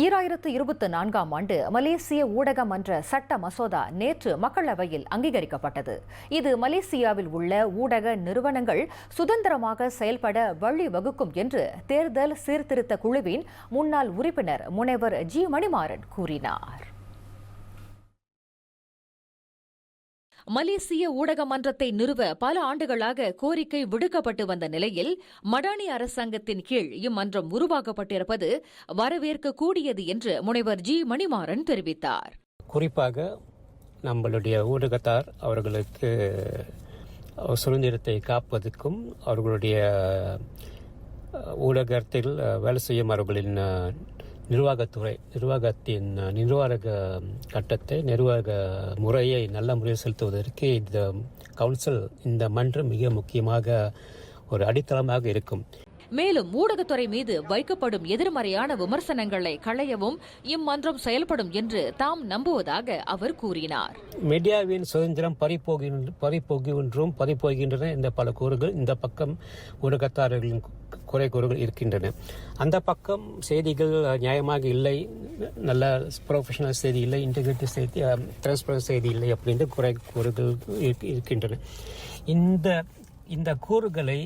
ஈராயிரத்து இருபத்தி நான்காம் ஆண்டு மலேசிய ஊடக மன்ற சட்ட மசோதா நேற்று மக்களவையில் அங்கீகரிக்கப்பட்டது. இது மலேசியாவில் உள்ள ஊடக நிறுவனங்கள் சுதந்திரமாக செயல்பட வழிவகுக்கும் என்று தேர்தல் சீர்திருத்த குழுவின் முன்னாள் உறுப்பினர் முனைவர் ஜி மணிமாறன் கூறினார். மலேசிய ஊடக மன்றத்தை நிறுவ பல ஆண்டுகளாக கோரிக்கை விடுக்கப்பட்டு வந்த நிலையில் மடானி அரசாங்கத்தின் கீழ் இம்மன்றம் உருவாக்கப்பட்டிருப்பது வரவேற்கக்கூடியது என்று முனைவர் ஜி. மணிமாறன் தெரிவித்தார். குறிப்பாக நம்மளுடைய ஊடகத்தார் அவர்களுக்கு சுதந்திரத்தை காப்பதற்கும் அவர்களுடைய ஊடகத்தில் வேலை செய்யும் அவர்களின் நிர்வாகத்துறை நிர்வாகத்தின் நிர்வாக கட்டத்தை நிர்வாக முறையை நல்ல முறையில் செலுத்துவதற்கு இந்த கவுன்சில் இந்த மன்றம் மிக முக்கியமாக ஒரு அடித்தளமாக இருக்கும். மேலும் ஊடகத்துறை மீது வைக்கப்படும் எதிர்மறையான விமர்சனங்களை களையவும் இம்மன்றம் செயல்படும் என்று தாம் நம்புவதாக அவர் கூறினார். மீடியாவின் சுதந்திரம் பறிப்போகின்ற பறிப்போகின்றும் பறிப்போகின்றன இந்த பல கூறுகள் இந்த பக்கம் ஊடகத்தாரர்களின் குறை கூறுகள் இருக்கின்றன. அந்த பக்கம் செய்திகள் நியாயமாக இல்லை நல்ல ப்ரொஃபஷனல் செய்தி இல்லை இன்டெகிரிட்டி செய்தி டிரான்ஸ்பரன்ஸ் செய்தி இல்லை அப்படின்ற குறை கூறுகள் இருக்கின்றன. இந்த இந்த கூறுகளை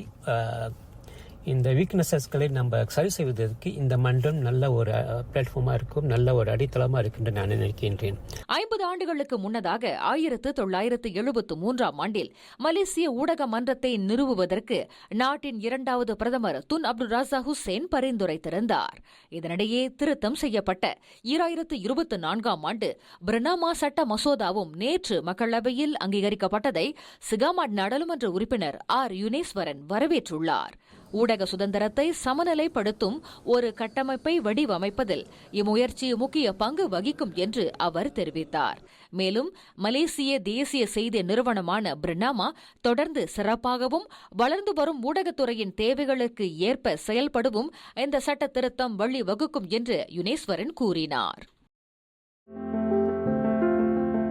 இந்த வீக்னஸஸ்களை நம்ம சரி செய்வதற்கு இந்த மன்றம் நல்ல ஒரு பிளாட்ஃபார்மாக இருக்கும் நல்ல ஒரு அடித்தளமாக இருக்கும் என்று நான் நினைக்கின்றேன். ஐம்பது ஆண்டுகளுக்கு முன்னதாக ஆயிரத்து தொள்ளாயிரத்து எழுபத்து மூன்றாம் ஆண்டில் மலேசிய ஊடக மன்றத்தை நிறுவுவதற்கு நாட்டின் இரண்டாவது பிரதமர் துன் அப்துல் ராசா ஹுசேன் பரிந்துரைத்திருந்தார். இதனிடையே திருத்தம் செய்யப்பட்ட ஈராயிரத்து இருபத்தி நான்காம் ஆண்டு பிரணாமா சட்ட மசோதாவும் நேற்று மக்களவையில் அங்கீகரிக்கப்பட்டதை சிகாமாட் நாடாளுமன்ற உறுப்பினர் ஆர். யுனேஸ்வரன் வரவேற்றுள்ளார். ஊடக சுதந்திரத்தை சமநிலைப்படுத்தும் ஒரு கட்டமைப்பை வடிவமைப்பதில் இம்முயற்சி முக்கிய பங்கு வகிக்கும் என்று அவர் தெரிவித்தார். மேலும் மலேசிய தேசிய செய்தி நிறுவனமான பிரினாமா தொடர்ந்து சிறப்பாகவும் வளர்ந்து வரும் ஊடகத்துறையின் தேவைகளுக்கு ஏற்ப செயல்படவும் இந்த சட்ட திருத்தம் வழிவகுக்கும் என்று யுனேஸ்வரன் கூறினார்.